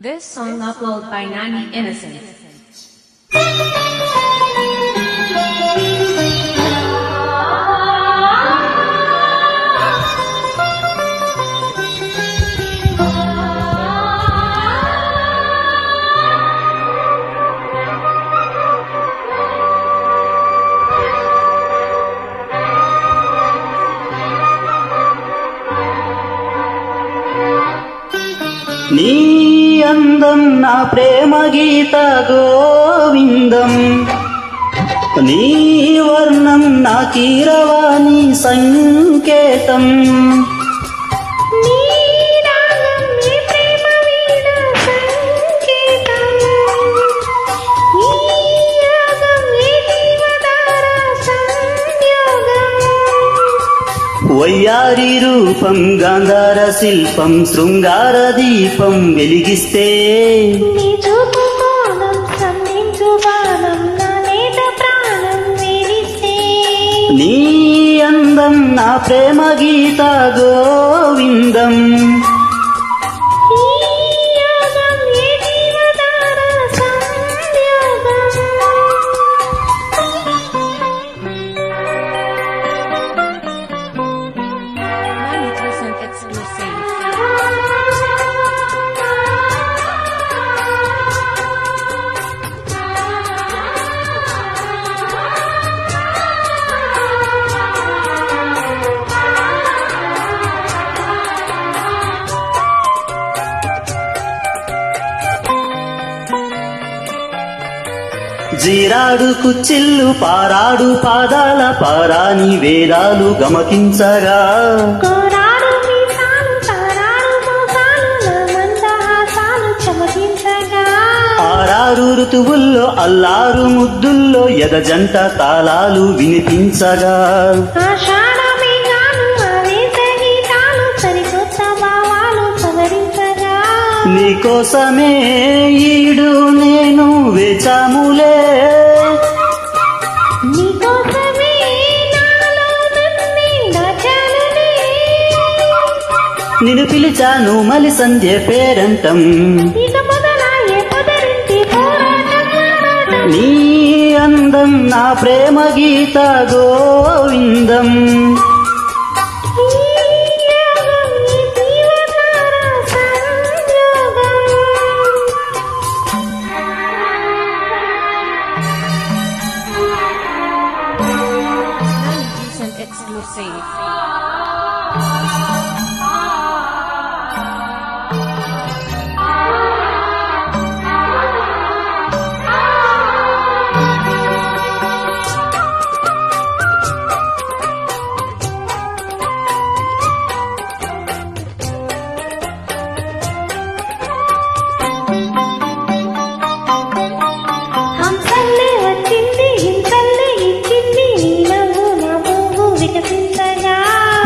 This song uploaded by Nani Innocent. నీ అందం నా ప్రేమ గీత గోవిందం. నీ వర్ణం నా కీరవాణి సంకేతం. వయ్యారి రూపం గాంధార శిల్పం శృంగార దీపం వెలిగిస్తే. నీ అందం నా ప్రేమ గీత గోవిందం జీరాడు కుచ్చిల్లు పారాడు పాదాల పారాని వేదాలు గమకించగా. ఆరారు ఋతువుల్లో అల్లారు ముద్దుల్లో ఎద జంట తాళాలు వినిపించగా. నీకోసమే ఈడు నేను వేచాములే. నన్నే పిలిచాను మలి సంధ్య పోరాటం. నీ అందం నా ప్రేమ గీత గోవిందం. Exclusive.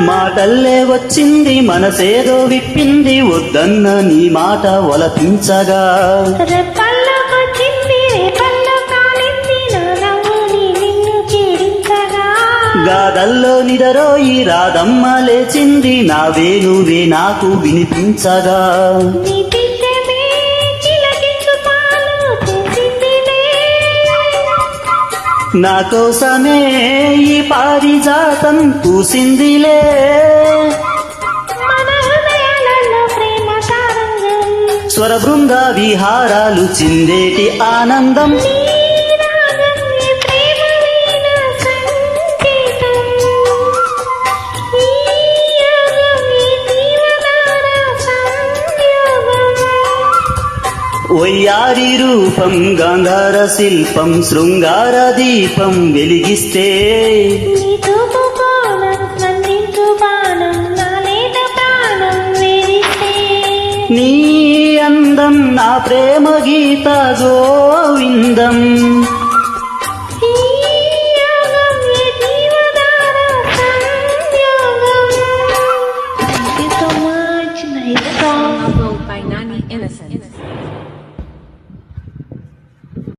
మాటల్లే వచ్చింది మనసేదో విప్పింది వద్దన్న నీ మాట ఒలపించగా. గాదల్లో నిదరోయి రాదమ్మ లేచింది నా వేణువే నాకు వినిపించగా. నా కోసమే ఈ పారిజాతం పూసిందిలే. స్వర బృంద విహారాలు చిందేటి ఆనందం. ఒయ్యారి రూపం గాంధార శిల్పం శృంగార దీపం వెలిగిస్తే నీ అందం నా ప్రేమ గీత గోవిందం. Innocence.